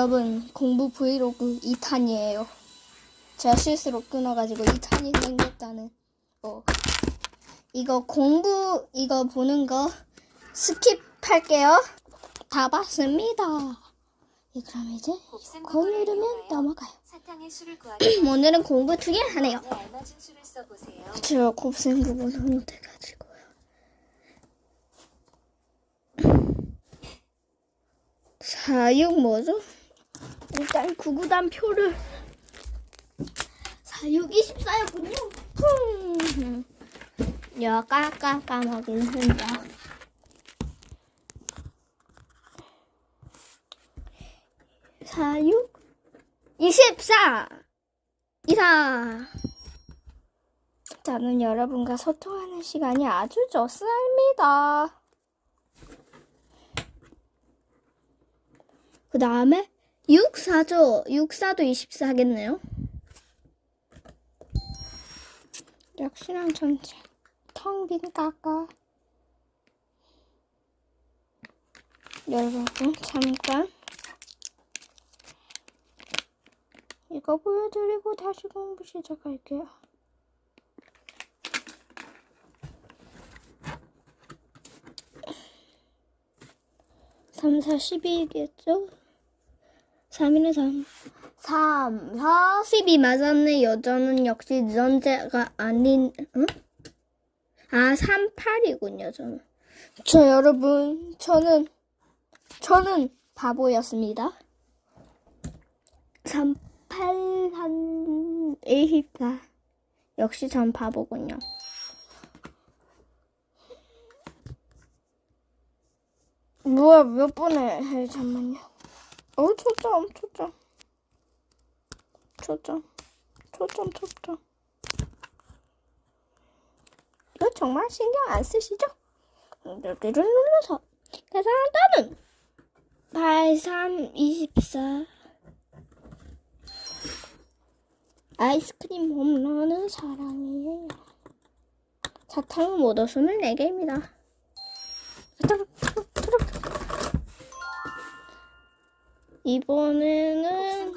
여러분 공부 브이로그 2탄이에요. 제가 실수로 끊어가지고 2탄이 생겼다는 거. 이거 공부 이거 보는 거 스킵할게요. 다 봤습니다. 예, 그럼 이제 거누르면 넘어가요. 오늘은 공부 두 개 하네요. 써보세요. 제가 곱셈 부분 잘못해가지고요. 사육 뭐죠? 일단 구구단 표를 사육 24였군요. 쿵. 야 까까 까먹긴 한다. 사육 24 이사 저는 여러분과 소통하는 시간이 아주 좋습니다. 그 다음에 64죠. 64도 24겠네요. 역시랑 전체 텅 빈 까까. 여러분 잠깐 이거 보여드리고 다시 공부 시작할게요. 3, 4, 12겠죠? 3일은 3. 3, 4, 12 맞았네. 여자는 역시 전제가 아닌, 응? 아, 3, 8이군요, 저는. 저 여러분, 저는, 저는 바보였습니다. 3, 8, 3, 24. 역시 전 바보군요. 뭐야 몇 번에 해 잠만요. 어 초점 초점 초점 초점 초점. 이거 정말 신경 안 쓰시죠? 여기를 눌러서 계산한다는 8, 3, 24 아이스크림 홈런은 사랑이에요. 사탕은 모두 24개입니다. 이번에는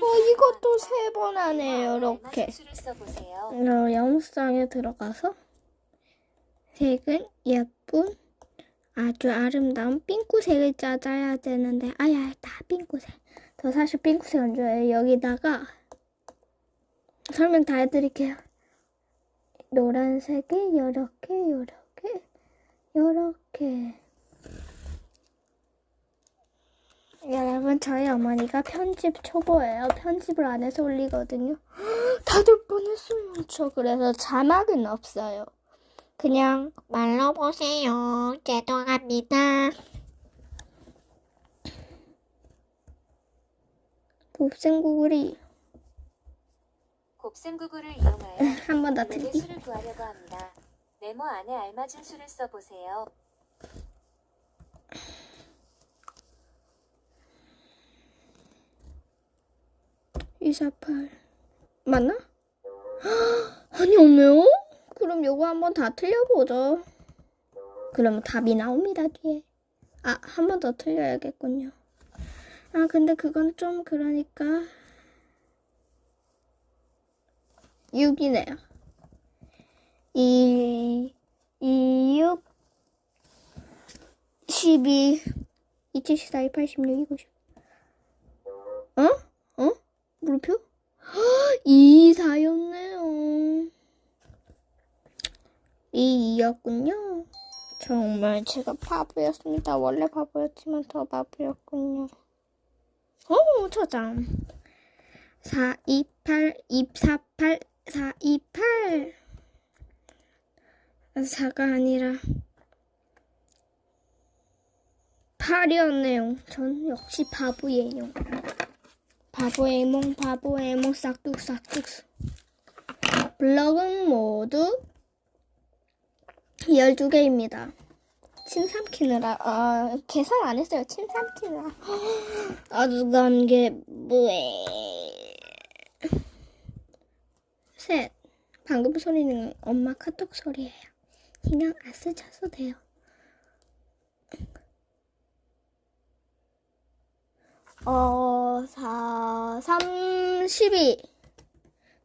어 이것도 건세번 하네요 알맞은 이렇게. 어, 영상에 들어가서 색은 예쁜 아주 아름다운 핑크색을 짜줘야 되는데 아야 다 핑크색. 저 사실 핑크색 안 좋아해요. 여기다가 설명 다 해드릴게요. 노란색이 요렇게 요렇게 요렇게 여러분 저희 어머니가 편집 초보예요. 편집을 안 해서 올리거든요. 다들 뻔했어요. 저 그래서 자막은 없어요. 그냥 말로 보세요. 죄송합니다. 곱셈 구글이. 곱셈구구를 이용하여 한 번 더 틀기 수를 구하려고 합니다. 네모 안에 알맞은 수를 써보세요. 이사팔 맞나? 아니 없네요? 그럼 요거 한번 다 틀려보죠. 그러면 답이 나옵니다 뒤에. 아 한 번 더 틀려야겠군요. 아 근데 그건 좀 그러니까 6이네요. 2, 2, 6, 12, 2, 7, 14, 2, 8, 16, 2, 90. 어? 어? 물음표? 2, 4였네요. 2, 2였군요. 정말 제가 바보였습니다. 원래 바보였지만 더 바보였군요. 오, 저장. 4, 2, 8, 2, 4, 8, 4, 2, 8. 4가 아니라 8이었네요. 전 역시 바보예요. 바보의 몽 바보의 몽 싹둑 싹둑 블럭은 모두 12개입니다. 침 삼키느라 아 계산 안 했어요. 침 삼키느라 아주 간게 뭐해 셋 방금 소리는 엄마 카톡 소리예요. 신경 안 쓰셔도 돼요. 어, 4, 3, 12.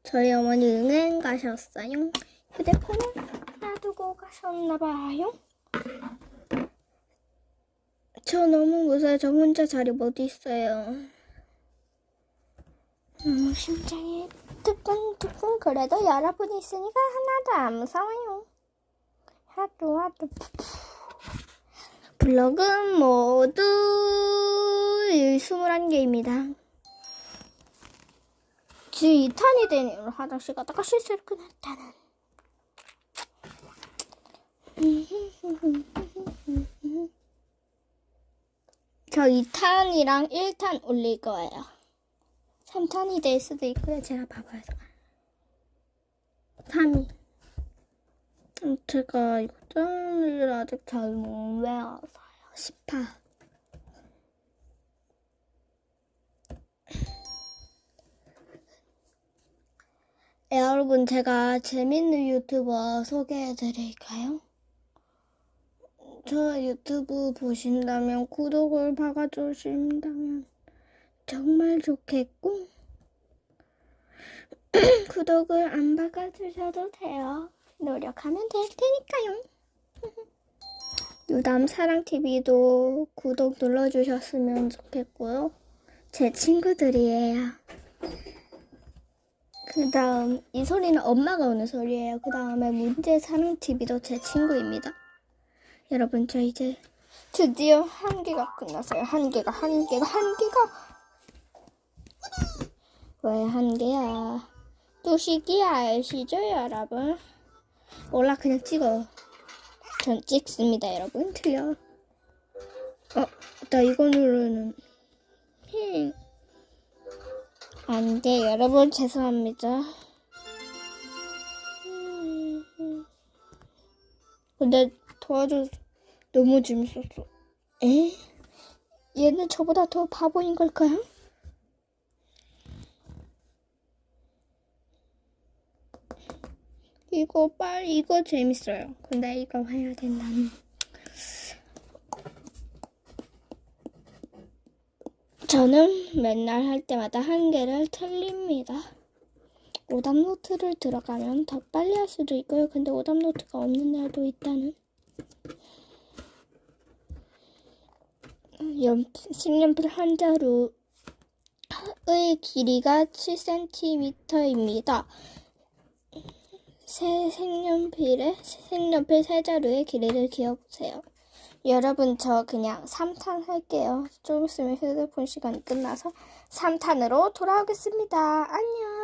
저희 어머니 은행 가셨어요. 휴대폰을 놔두고 가셨나봐요. 저 너무 무서워요. 저 혼자 자리 못 있어요. 음, 심장이 두근두근 그래도 여러분이 있으니까 하나도 안 무서워요. 하도 하도. 블럭은 모두 21개입니다. 지 2탄이 된 이후로 화장실 가다가 실수를 끊었다는. 저 2탄이랑 1탄 올릴 거예요. 3탄이 될 수도 있고요. 제가. 3위. 음, 제가 이거 짠을 아직 잘 못 외워서요. 18. 네, 여러분, 제가 재밌는 유튜버 소개해 드릴까요? 저 유튜브 보신다면 구독을 박아주신다면 정말 좋겠고, 구독을 안 박아주셔도 돼요. 노력하면 될 테니까요. 유담 사랑TV도 구독 눌러주셨으면 좋겠고요. 제 친구들이에요. 그 다음, 이 소리는 엄마가 오는 소리예요. 그 다음에 문제 사랑TV도 제 친구입니다. 여러분, 저 이제 드디어 한 개가 끝났어요. 한 개가, 한 개가, 한 개가. 왜 한 개야? 뚜시기야, 아시죠, 여러분? 몰라, 그냥 찍어. 전 찍습니다, 여러분. 틀려. 어, 나 이거 누르는. 힝. 안 돼, 여러분. 죄송합니다. 음, 근데 도와줘서 너무 재밌었어. 에? 얘는 저보다 더 바보인 걸까요? 이거 빨리 이거 재밌어요. 근데 이거 해야 된다는. 저는 맨날 할 때마다 한 개를 틀립니다. 오답 노트를 들어가면 더 빨리 할 수도 있고요. 근데 오답 노트가 없는 날도 있다는. 연, 색연필 한 자루의 길이가 7cm입니다. 새 색연필의 색연필 세 자루의 길이를 기억보세요. 여러분 저 그냥 3탄 할게요. 좀 있으면 휴대폰 시간이 끝나서 3탄으로 돌아오겠습니다. 안녕.